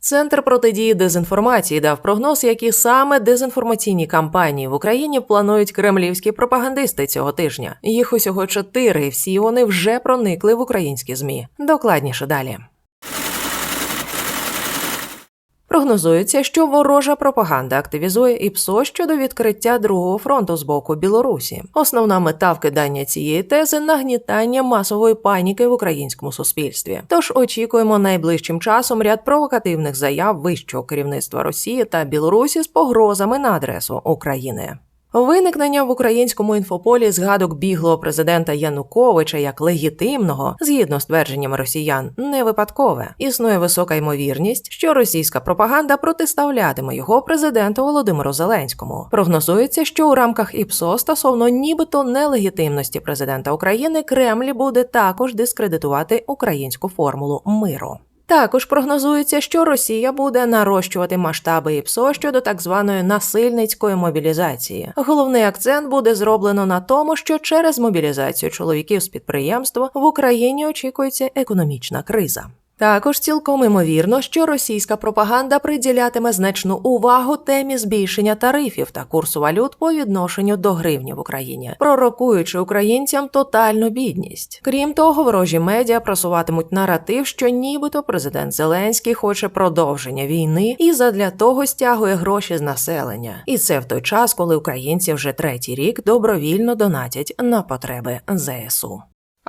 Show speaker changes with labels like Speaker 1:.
Speaker 1: Центр протидії дезінформації дав прогноз, які саме дезінформаційні кампанії в Україні планують кремлівські пропагандисти цього тижня. Їх усього чотири, і всі вони вже проникли в українські змі. Докладніше далі. Прогнозується, що ворожа пропаганда активізує ІПСО щодо відкриття другого фронту з боку Білорусі. Основна мета вкидання цієї тези нагнітання масової паніки в українському суспільстві. Тож очікуємо найближчим часом ряд провокативних заяв вищого керівництва Росії та Білорусі з погрозами на адресу України. Виникнення в українському інфополі згадок біглого президента Януковича як легітимного, згідно з твердженнями росіян, не випадкове. Існує висока ймовірність, що російська пропаганда протиставлятиме його президенту Володимиру Зеленському. Прогнозується, що у рамках ІПСО стосовно нібито нелегітимності президента України Кремль буде також дискредитувати українську формулу миру. Також прогнозується, що Росія буде нарощувати масштаби ІПСО щодо так званої насильницької мобілізації. Головний акцент буде зроблено на тому, що через мобілізацію чоловіків з підприємства в Україні очікується економічна криза. Також цілком імовірно, що російська пропаганда приділятиме значну увагу темі збільшення тарифів та курсу валют по відношенню до гривні в Україні, пророкуючи українцям тотальну бідність. Крім того, ворожі медіа просуватимуть наратив, що нібито президент Зеленський хоче продовження війни і задля того стягує гроші з населення. І це в той час, коли українці вже третій рік добровільно донатять на потреби ЗСУ.